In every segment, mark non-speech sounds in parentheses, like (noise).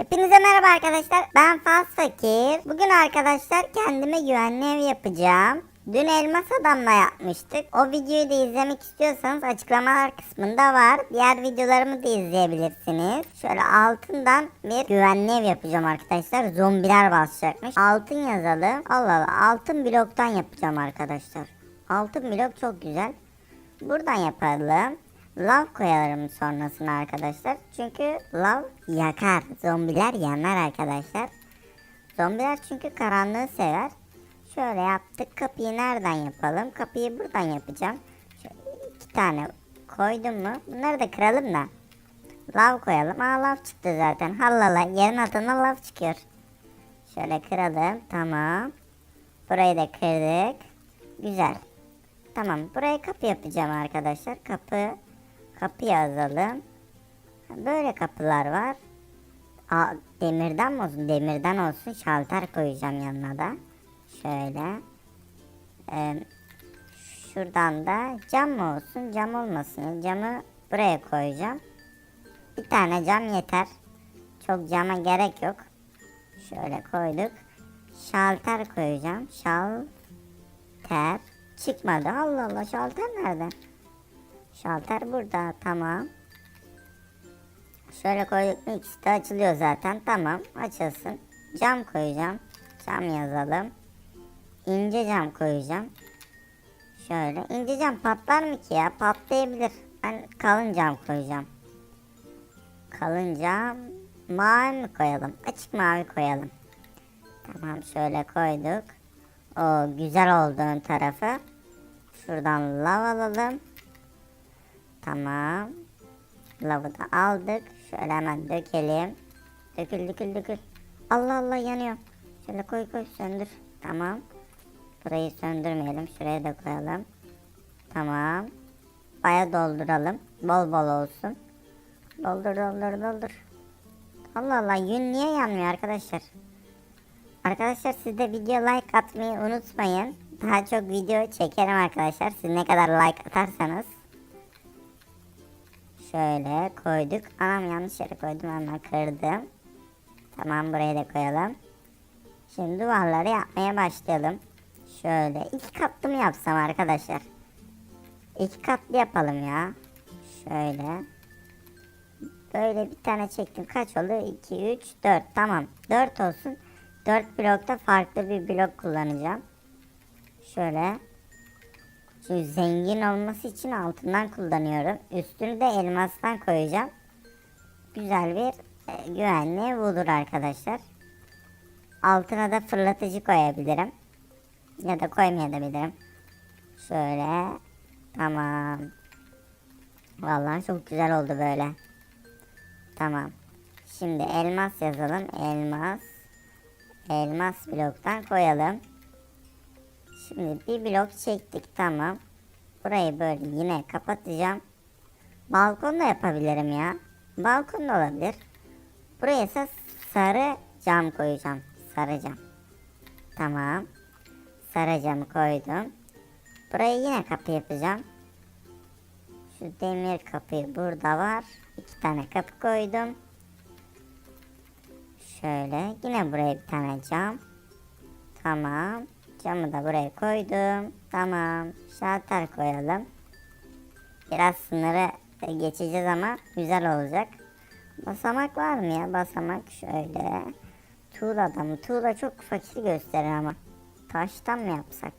Hepinize merhaba arkadaşlar. Ben Faz. Bugün arkadaşlar kendime güvenli ev yapacağım. Dün elmas adamla yapmıştık. O videoyu da izlemek istiyorsanız açıklamalar kısmında var. Diğer videolarımı da izleyebilirsiniz. Şöyle altından bir güvenli ev yapacağım arkadaşlar. Zombiler basacakmış. Altın yazalım. Allah Allah altın bloktan yapacağım arkadaşlar. Altın blok çok güzel. Buradan yapalım. Lav koyalım sonrasına arkadaşlar. Çünkü lav yakar. Zombiler yanar arkadaşlar. Zombiler çünkü karanlığı sever. Şöyle yaptık. Kapıyı nereden yapalım? Kapıyı buradan yapacağım. Şöyle iki tane koydum mu? Bunları da kıralım da. Lav koyalım. Aa lav çıktı zaten. Hallala. Yerin altına lav çıkıyor. Şöyle kıralım. Tamam. Burayı da kırdık. Güzel. Tamam. Buraya kapı yapacağım arkadaşlar. Kapı. Kapı yazalım. Böyle kapılar var. Aa, demirden mi olsun? Demirden olsun. Şalter koyacağım yanına da. Şöyle. Ee, şuradan da cam mı olsun? Cam olmasın. Camı buraya koyacağım. Bir tane cam yeter. Çok cama gerek yok. Şöyle koyduk. Şalter koyacağım. Şalter. Çıkmadı. Allah Allah şalter nerede? Şalter burada. Tamam. Şöyle koyduk mu açılıyor zaten. Tamam açılsın. Cam koyacağım. Cam yazalım. İnce cam koyacağım. Şöyle. ince cam patlar mı ki ya? Patlayabilir. Ben kalın cam koyacağım. Kalın cam. Mavi mi koyalım? Açık mavi koyalım. Tamam şöyle koyduk. O güzel oldu ön tarafı. Şuradan lav alalım. Tamam. Lavı da aldık. Şöyle hemen dökelim. Dökül dökül dökül. Allah Allah yanıyor. Şöyle koy koy söndür. Tamam. Burayı söndürmeyelim. Şuraya da koyalım. Tamam. Baya dolduralım. Bol bol olsun. Doldur doldur doldur. Allah Allah yün niye yanmıyor arkadaşlar? Arkadaşlar siz de video like atmayı unutmayın. Daha çok video çekerim arkadaşlar. Siz ne kadar like atarsanız. Şöyle koyduk. Anam yanlış yere koydum ama kırdım. Tamam burayı da koyalım. Şimdi duvarları yapmaya başlayalım. Şöyle iki katlı mı yapsam arkadaşlar? İki katlı yapalım ya. Şöyle. Böyle bir tane çektim. Kaç oldu? 2, 3, 4. Tamam. 4 olsun. 4 blokta farklı bir blok kullanacağım. Şöyle. Çünkü zengin olması için altından kullanıyorum. Üstünü de elmastan koyacağım. Güzel bir e, güvenli budur arkadaşlar. Altına da fırlatıcı koyabilirim. Ya da koymayabilirim. Şöyle. Tamam. Vallahi çok güzel oldu böyle. Tamam. Şimdi elmas yazalım. Elmas. Elmas bloktan koyalım. Şimdi bir blok çektik tamam. Burayı böyle yine kapatacağım. Balkon da yapabilirim ya. Balkon da olabilir. Buraya ise sarı cam koyacağım. Sarı cam. Tamam. Sarı cam koydum. Buraya yine kapı yapacağım. Şu demir kapıyı burada var. İki tane kapı koydum. Şöyle yine buraya bir tane cam. Tamam. Camı da buraya koydum. Tamam. Şalter koyalım. Biraz sınırı geçeceğiz ama güzel olacak. Basamak var mı ya? Basamak şöyle. Tuğla da mı? Tuğla çok fakir gösterir ama. Taştan mı yapsak?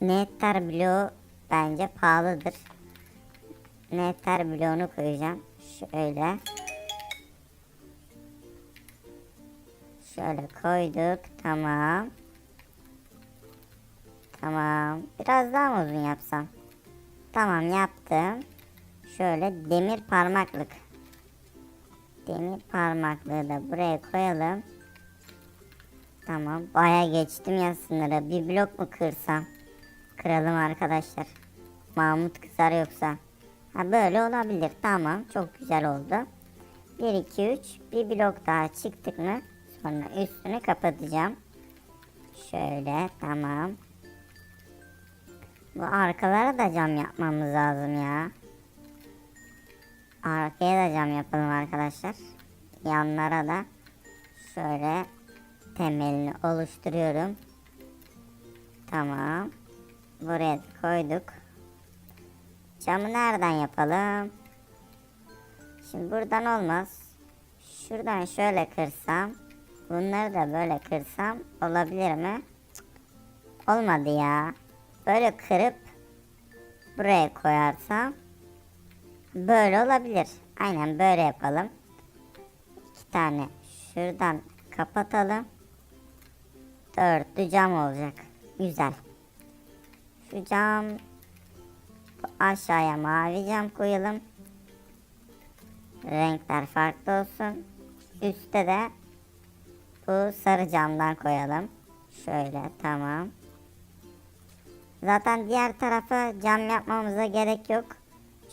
Nettar bloğu bence pahalıdır. Nettar bloğunu koyacağım. Şöyle. Şöyle koyduk. Tamam. Tamam. Biraz daha mı uzun yapsam? Tamam yaptım. Şöyle demir parmaklık. Demir parmaklığı da buraya koyalım. Tamam. Baya geçtim ya sınırı. Bir blok mu kırsam? Kıralım arkadaşlar. Mahmut kızar yoksa. Ha böyle olabilir. Tamam. Çok güzel oldu. 1, 2, 3. Bir blok daha çıktık mı? Sonra üstünü kapatacağım. Şöyle tamam. Bu arkalara da cam yapmamız lazım ya. Arkaya da cam yapalım arkadaşlar. yanlara da şöyle temelini oluşturuyorum. Tamam. Buraya koyduk. Camı nereden yapalım? Şimdi buradan olmaz. Şuradan şöyle kırsam. Bunları da böyle kırsam olabilir mi? Cık, Olmadı ya. Böyle kırıp buraya koyarsam böyle olabilir. Aynen böyle yapalım. İki tane şuradan kapatalım. Dörtlü cam olacak. Güzel. Şu cam aşağıya mavi cam koyalım. Renkler farklı olsun. Üste de bu sarı camdan koyalım. Şöyle tamam. Zaten diğer tarafa cam yapmamıza gerek yok.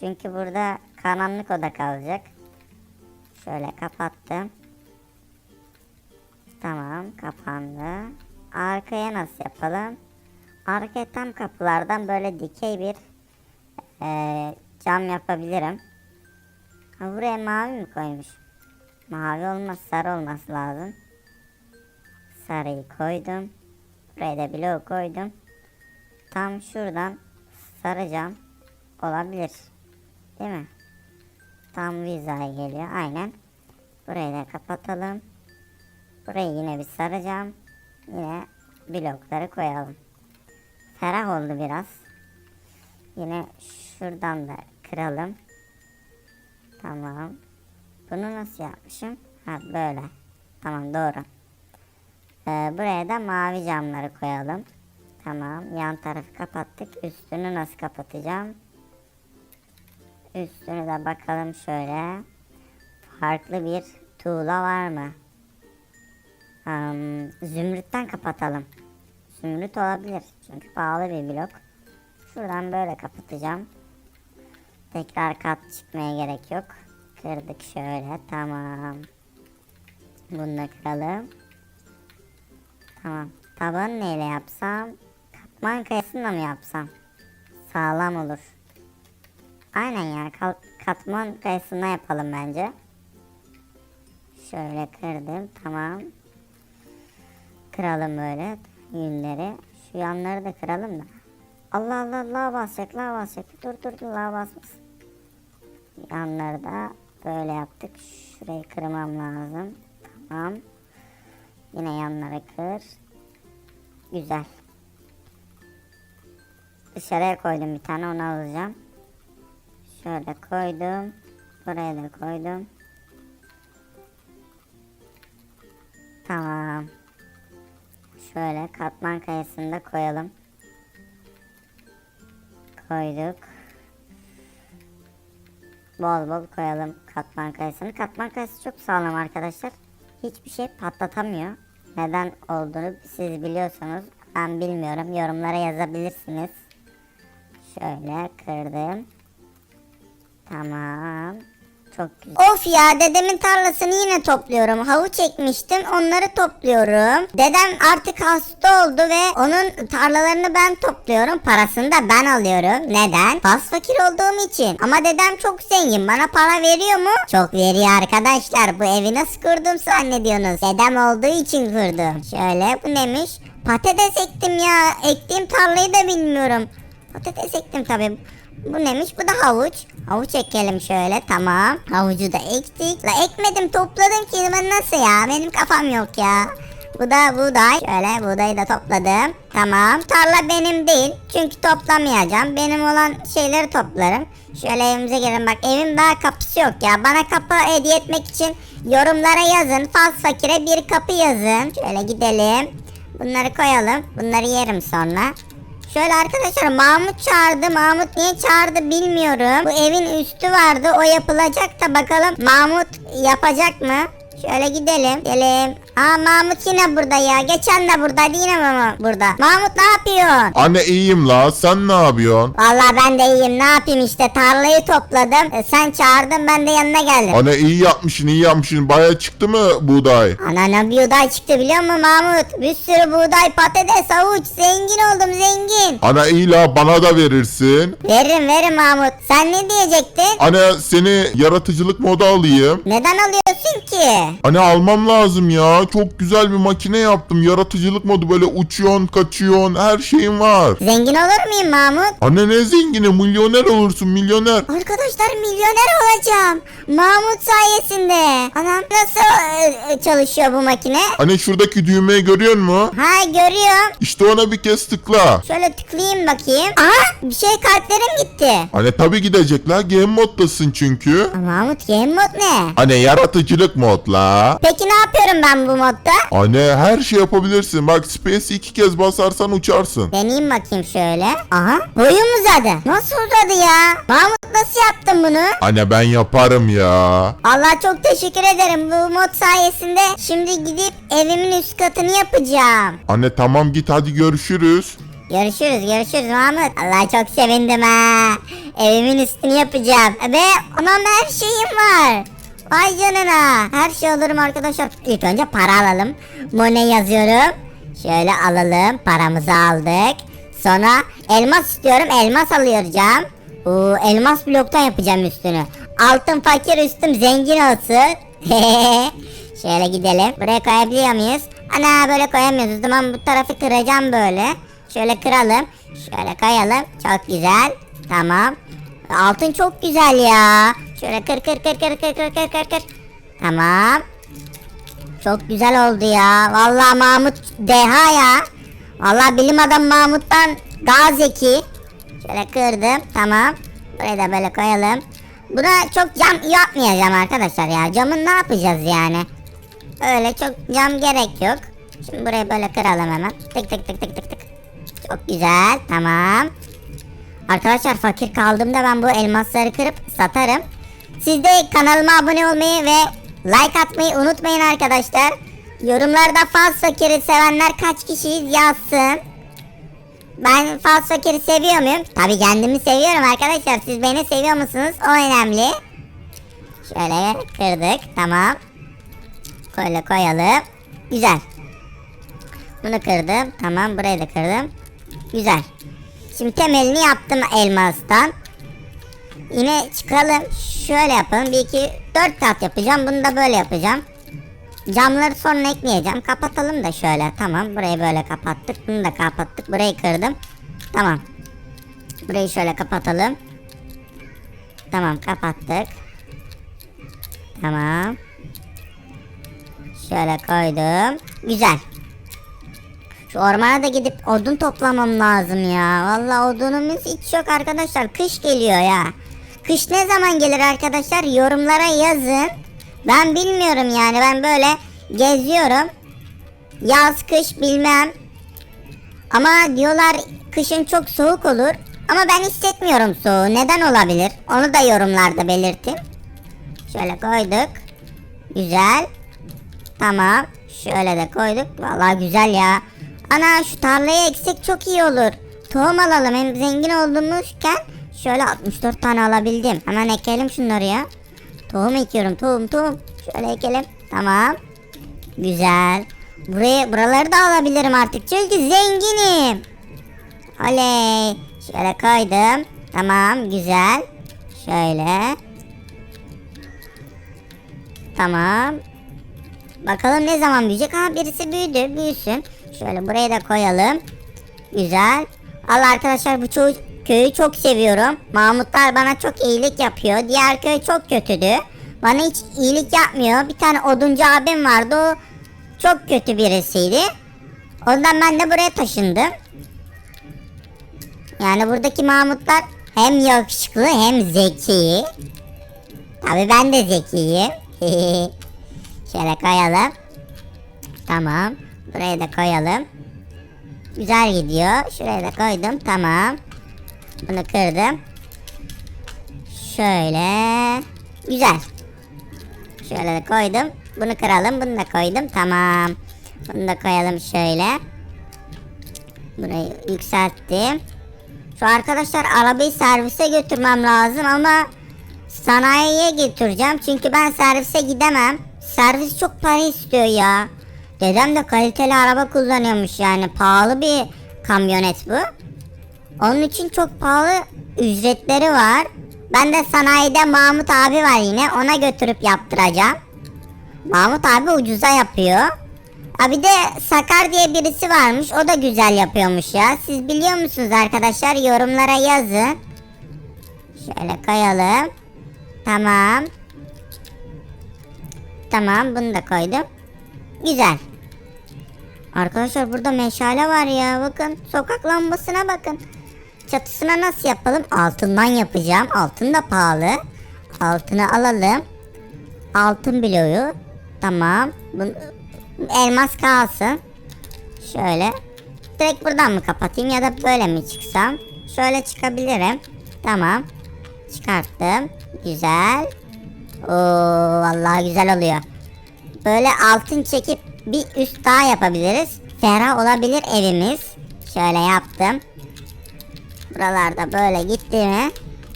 Çünkü burada karanlık oda kalacak. Şöyle kapattım. Tamam kapandı. Arkaya nasıl yapalım? Arkaya tam kapılardan böyle dikey bir eee, cam yapabilirim. Ha, buraya mavi mi koymuş? Mavi olmaz sarı olması lazım. Sarıyı koydum. Buraya da bloğu koydum. Tam şuradan sarı cam olabilir. Değil mi? Tam vizaya geliyor. Aynen. Burayı da kapatalım. Burayı yine bir saracağım. Yine blokları koyalım. Ferah oldu biraz. Yine şuradan da kıralım. Tamam. Bunu nasıl yapmışım? Ha böyle. Tamam doğru. Ee, buraya da mavi camları koyalım. Tamam. Yan tarafı kapattık. Üstünü nasıl kapatacağım? Üstünü de bakalım şöyle. Farklı bir tuğla var mı? Hmm, zümrütten kapatalım. Zümrüt olabilir. Çünkü pahalı bir blok. Şuradan böyle kapatacağım. Tekrar kat çıkmaya gerek yok. Kırdık şöyle. Tamam. Bunu da kıralım. Tamam. Tabanı neyle yapsam? Katman kayasıyla mı yapsam? Sağlam olur. Aynen ya. Katman kayasına yapalım bence. Şöyle kırdım. Tamam. Kıralım böyle yünleri. Şu yanları da kıralım da. Allah Allah Allah basacak la basacak. Dur dur dur la basmasın. Yanları da böyle yaptık. Şurayı kırmam lazım. Tamam. Yine yanları kır. Güzel. Dışarıya koydum bir tane onu alacağım. Şöyle koydum. Buraya da koydum. Tamam. Şöyle katman kayasını da koyalım. Koyduk. Bol bol koyalım katman kayasını. Katman kayası çok sağlam arkadaşlar. Hiçbir şey patlatamıyor. Neden olduğunu siz biliyorsunuz. Ben bilmiyorum. Yorumlara yazabilirsiniz. Şöyle kırdım. Tamam. Çok güzel. Of ya dedemin tarlasını yine topluyorum. Havuç ekmiştim onları topluyorum. Dedem artık hasta oldu ve onun tarlalarını ben topluyorum. Parasını da ben alıyorum. Neden? Faz fakir olduğum için. Ama dedem çok zengin. Bana para veriyor mu? Çok veriyor arkadaşlar. Bu evi nasıl kurdum zannediyorsunuz? Dedem olduğu için kurdum. Şöyle bu neymiş? Patates ektim ya. Ektiğim tarlayı da bilmiyorum. Patates ektim tabii. Bu neymiş? Bu da havuç. Havuç ekelim şöyle. Tamam. Havucu da ektik. La ekmedim topladım ki ben nasıl ya? Benim kafam yok ya. Bu da buğday. Şöyle buğdayı da topladım. Tamam. Tarla benim değil. Çünkü toplamayacağım. Benim olan şeyleri toplarım. Şöyle evimize girelim. Bak evim daha kapısı yok ya. Bana kapı hediye etmek için yorumlara yazın. Faz fakire bir kapı yazın. Şöyle gidelim. Bunları koyalım. Bunları yerim sonra. Şöyle arkadaşlar Mahmut çağırdı. Mahmut niye çağırdı bilmiyorum. Bu evin üstü vardı. O yapılacak da bakalım Mahmut yapacak mı? Şöyle gidelim. Gidelim. Aa Mahmut yine burada ya. Geçen de buradaydı yine mi burada? Mahmut ne yapıyorsun? Anne iyiyim la sen ne yapıyorsun? Vallahi ben de iyiyim. Ne yapayım işte tarlayı topladım. E, sen çağırdın ben de yanına geldim. Anne iyi yapmışsın iyi yapmışsın baya çıktı mı buğday? Ana ne buğday çıktı biliyor musun Mahmut? Bir sürü buğday, patates, havuç. Zengin oldum zengin. Anne iyi la bana da verirsin. Veririm veririm Mahmut. Sen ne diyecektin? Anne seni yaratıcılık moda alayım. Neden alıyorsun ki? Anne almam lazım ya. Çok güzel bir makine yaptım. Yaratıcılık modu böyle uçuyorsun, kaçıyorsun. Her şeyin var. Zengin olur muyum Mahmut? Anne ne zengini milyoner olursun milyoner. Arkadaşlar milyoner olacağım. Mahmut sayesinde. Anam nasıl e, e, çalışıyor bu makine? Anne şuradaki düğmeyi görüyor musun? Ha görüyorum. İşte ona bir kez tıkla. Şöyle tıklayayım bakayım. Aha bir şey kartlarım gitti. Anne tabi gidecekler. Game moddasın çünkü. Mahmut game mod ne? Anne yaratıcılık modla. Peki ne yapıyorum ben bu modda? Anne her şey yapabilirsin. Bak space iki kez basarsan uçarsın. Deneyeyim bakayım şöyle. Aha boyum uzadı. Nasıl uzadı ya? Mahmut nasıl yaptın bunu? Anne ben yaparım ya. Allah çok teşekkür ederim. Bu mod sayesinde şimdi gidip evimin üst katını yapacağım. Anne tamam git hadi görüşürüz. Görüşürüz görüşürüz Mahmut. Allah çok sevindim ha. Evimin üstünü yapacağım. Ve anam her şeyim var. Vay canına. Her şey alırım arkadaşlar. İlk önce para alalım. Money yazıyorum. Şöyle alalım. Paramızı aldık. Sonra elmas istiyorum. Elmas alacağım. Oo, elmas bloktan yapacağım üstünü. Altın fakir üstüm zengin olsun. (laughs) Şöyle gidelim. Buraya koyabiliyor muyuz? Ana böyle koyamıyoruz. O zaman bu tarafı kıracağım böyle. Şöyle kıralım. Şöyle kayalım. Çok güzel. Tamam. Altın çok güzel ya. Şöyle kır kır kır kır kır kır kır kır kır. Tamam. Çok güzel oldu ya. Vallahi Mahmut deha ya. Vallahi bilim adam Mahmut'tan daha zeki. Şöyle kırdım. Tamam. Burayı da böyle koyalım. Buna çok cam yapmayacağım arkadaşlar ya. Camın ne yapacağız yani? Öyle çok cam gerek yok. Şimdi burayı böyle kıralım hemen. Tık tık tık tık tık tık. Çok güzel. Tamam. Arkadaşlar fakir kaldığımda ben bu elmasları kırıp satarım. Siz de kanalıma abone olmayı ve like atmayı unutmayın arkadaşlar. Yorumlarda faz fakiri sevenler kaç kişiyiz yazsın. Ben faz fakiri seviyor muyum? Tabi kendimi seviyorum arkadaşlar. Siz beni seviyor musunuz? O önemli. Şöyle kırdık. Tamam. Böyle koyalım. Güzel. Bunu kırdım. Tamam burayı da kırdım. Güzel. Şimdi temelini yaptım elmastan. Yine çıkalım. Şöyle yapalım. Bir iki dört kat yapacağım. Bunu da böyle yapacağım. Camları sonra ekleyeceğim. Kapatalım da şöyle. Tamam. Burayı böyle kapattık. Bunu da kapattık. Burayı kırdım. Tamam. Burayı şöyle kapatalım. Tamam kapattık. Tamam. Şöyle koydum. Güzel. Şu ormana da gidip odun toplamam lazım ya. Vallahi odunumuz hiç yok arkadaşlar. Kış geliyor ya. Kış ne zaman gelir arkadaşlar? Yorumlara yazın. Ben bilmiyorum yani. Ben böyle geziyorum. Yaz, kış bilmem. Ama diyorlar kışın çok soğuk olur. Ama ben hissetmiyorum soğuğu. Neden olabilir? Onu da yorumlarda belirtin. Şöyle koyduk. Güzel. Tamam. Şöyle de koyduk. Vallahi güzel ya. Ana şu tarlaya eksik çok iyi olur. Tohum alalım hem zengin olduğumuzken şöyle 64 tane alabildim. Hemen ekelim şunları ya. Tohum ekiyorum tohum tohum. Şöyle ekelim. Tamam. Güzel. Burayı buraları da alabilirim artık çünkü zenginim. Oley. Şöyle koydum. Tamam güzel. Şöyle. Tamam. Bakalım ne zaman büyüyecek? Ha birisi büyüdü. Büyüsün. Şöyle buraya da koyalım. Güzel. Allah arkadaşlar bu çoğu köyü çok seviyorum. Mahmutlar bana çok iyilik yapıyor. Diğer köy çok kötüdü. Bana hiç iyilik yapmıyor. Bir tane oduncu abim vardı. O çok kötü birisiydi. Ondan ben de buraya taşındım. Yani buradaki Mahmutlar hem yakışıklı hem zeki. Tabi ben de zekiyim. (laughs) Şöyle koyalım. Tamam. Buraya da koyalım. Güzel gidiyor. Şuraya da koydum. Tamam. Bunu kırdım. Şöyle. Güzel. Şöyle de koydum. Bunu kıralım. Bunu da koydum. Tamam. Bunu da koyalım şöyle. Burayı yükselttim. Şu arkadaşlar arabayı servise götürmem lazım ama sanayiye götüreceğim. Çünkü ben servise gidemem. Servis çok para istiyor ya. Dedem de kaliteli araba kullanıyormuş yani. Pahalı bir kamyonet bu. Onun için çok pahalı ücretleri var. Ben de sanayide Mahmut abi var yine. Ona götürüp yaptıracağım. Mahmut abi ucuza yapıyor. Ha bir de Sakar diye birisi varmış. O da güzel yapıyormuş ya. Siz biliyor musunuz arkadaşlar? Yorumlara yazın. Şöyle koyalım. Tamam. Tamam bunu da koydum. Güzel. Arkadaşlar burada meşale var ya. Bakın sokak lambasına bakın. Çatısına nasıl yapalım? Altından yapacağım. Altın da pahalı. Altını alalım. Altın bloğu. Tamam. Elmas kalsın. Şöyle. Direkt buradan mı kapatayım ya da böyle mi çıksam? Şöyle çıkabilirim. Tamam. Çıkarttım. Güzel. Oo vallahi güzel oluyor. Böyle altın çekip bir üst daha yapabiliriz. Ferah olabilir evimiz. Şöyle yaptım. Buralarda böyle gitti mi?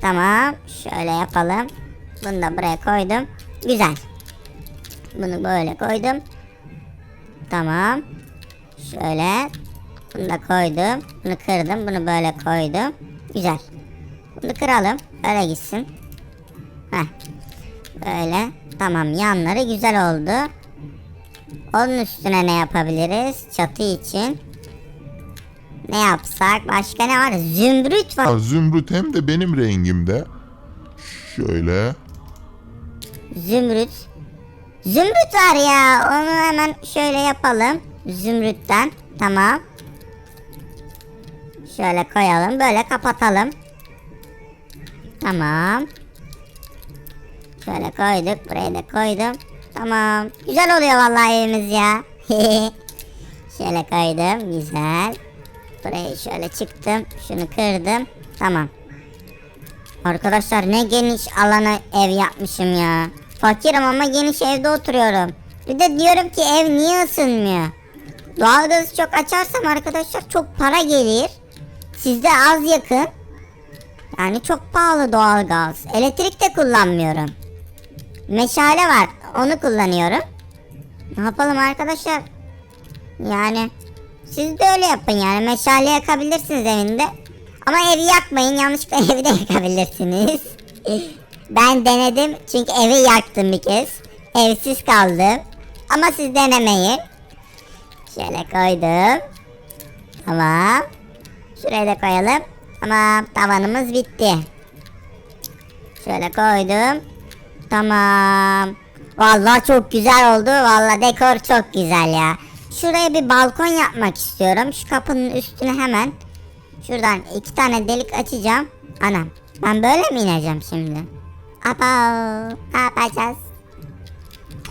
Tamam. Şöyle yapalım. Bunu da buraya koydum. Güzel. Bunu böyle koydum. Tamam. Şöyle. Bunu da koydum. Bunu kırdım. Bunu böyle koydum. Güzel. Bunu kıralım. Öyle gitsin. Heh. Böyle. Tamam yanları güzel oldu. Onun üstüne ne yapabiliriz? Çatı için. Ne yapsak? Başka ne var? Zümrüt var. Ha, zümrüt hem de benim rengimde. Şöyle. Zümrüt. Zümrüt var ya. Onu hemen şöyle yapalım. Zümrütten. Tamam. Şöyle koyalım. Böyle kapatalım. Tamam. Şöyle koyduk. Buraya da koydum. Tamam. Güzel oluyor vallahi evimiz ya. (laughs) şöyle koydum. Güzel. Buraya şöyle çıktım. Şunu kırdım. Tamam. Arkadaşlar ne geniş alana ev yapmışım ya. Fakirim ama geniş evde oturuyorum. Bir de diyorum ki ev niye ısınmıyor? Doğalgazı çok açarsam arkadaşlar çok para gelir. Sizde az yakın. Yani çok pahalı doğalgaz. Elektrik de kullanmıyorum. Meşale var. Onu kullanıyorum. Ne yapalım arkadaşlar? Yani siz de öyle yapın yani. Meşale yakabilirsiniz evinde. Ama evi yakmayın. Yanlışlıkla (laughs) evi de yakabilirsiniz. ben denedim. Çünkü evi yaktım bir kez. Evsiz kaldım. Ama siz denemeyin. Şöyle koydum. Tamam. Şuraya da koyalım. Tamam. Tavanımız bitti. Şöyle koydum. Tamam. Vallahi çok güzel oldu. Vallahi dekor çok güzel ya. Şuraya bir balkon yapmak istiyorum. Şu kapının üstüne hemen şuradan iki tane delik açacağım. Anam ben böyle mi ineceğim şimdi? Aba ne yapacağız?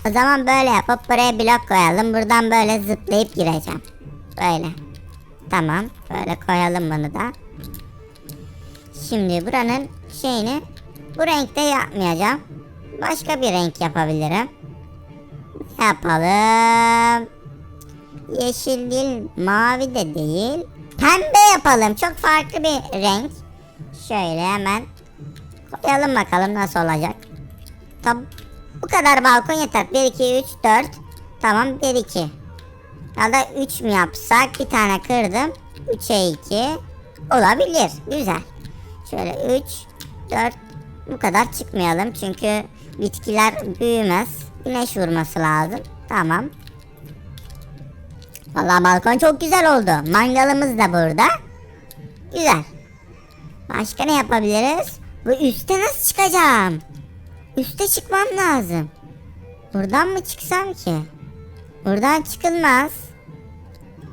O zaman böyle yapıp buraya blok koyalım. Buradan böyle zıplayıp gireceğim. Böyle. Tamam. Böyle koyalım bunu da. Şimdi buranın şeyini bu renkte yapmayacağım. Başka bir renk yapabilirim. Yapalım? Yeşil değil, mavi de değil. Pembe yapalım. Çok farklı bir renk. Şöyle hemen koyalım bakalım nasıl olacak. Tam bu kadar balkon yeter. 1 2 3 4. Tamam 1 2. Ya da 3 mü yapsak? Bir tane kırdım. 3'e 2. Olabilir. Güzel. Şöyle 3 4 bu kadar çıkmayalım çünkü bitkiler büyümez. Güneş vurması lazım. Tamam. Vallahi balkon çok güzel oldu. Mangalımız da burada. Güzel. Başka ne yapabiliriz? Bu üste nasıl çıkacağım? Üste çıkmam lazım. Buradan mı çıksam ki? Buradan çıkılmaz.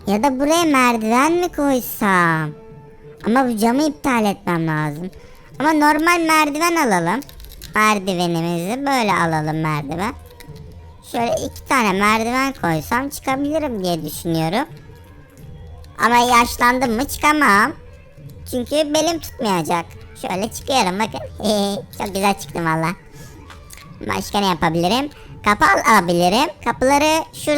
Ya da buraya merdiven mi koysam? Ama bu camı iptal etmem lazım. Ama normal merdiven alalım. Merdivenimizi böyle alalım merdiven. Şöyle iki tane merdiven koysam çıkabilirim diye düşünüyorum. Ama yaşlandım mı çıkamam. Çünkü belim tutmayacak. Şöyle çıkıyorum bakın. (laughs) Çok güzel çıktım valla. Başka ne yapabilirim? kapı alabilirim. Kapıları şurada